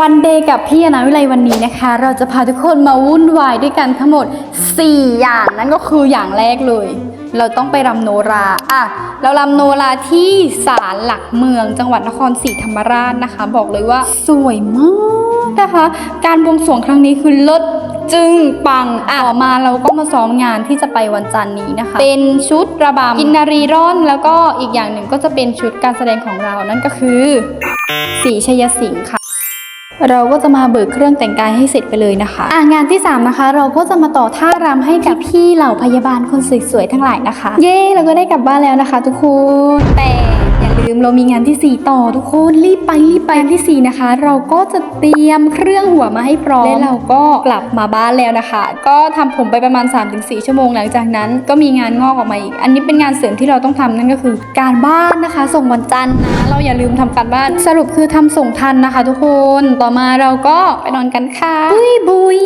วันเดย์กับพี่อนาวิไลวันนี้นะคะ เราจะพาทุกคนมาวุ่นวายด้วยกันทั้งหมด 4 อย่างนั่นก็คืออย่างแรกเลย เราต้องไปรำโนราอะเรารำโนราที่ศาลหลักเมืองจังหวัดนครศรีธรรมราชนะคะ บอกเลยว่าสวยมากนะคะ การบวงสรวงครั้งนี้คือเลิศจึงปังอะต่อมาเราก็มาซ้อมงานที่จะไปวันจันทร์นี้นะคะ เป็นชุดระบำกินนารีร่อน แล้วก็อีกอย่างหนึ่งก็จะเป็นชุดการแสดงของเรานั่นก็คือสีชยสิงค์ค่ะ เราก็จะมาเบิกเครื่องแต่งกายให้เสร็จไปเลยนะคะอะงานที่ 3 นะคะ เราก็จะมาต่อท่ารำให้กับพี่เหล่าพยาบาลคนสวยๆทั้งหลายนะคะ เย้เราก็ได้กลับบ้านแล้วนะคะ ทุกคนแต่ อย่าลืมเรามีงานทีสี่ 4 ต่อทุกคนรีบไปรีบไปงานทีสี่ 4 นะคะ เราก็จะเตรียมเครื่องหัวมาให้พร้อมและเราก็กลับมาบ้านแล้วนะคะ ก็ทำผมไปประมาณ 3-4 ชั่วโมงหลังจากนั้น ก็มีงานงอกออกมาอีก อันนี้เป็นงานเสริมที่เราต้องทำนั่นก็คือ การบ้านนะคะ ส่งวันจันทร์นะเราอย่าลืมทำการบ้านสรุปคือทำส่งทันนะคะ ทุกคนต่อมาเราก็ไปนอนกันค่ะบุยบุย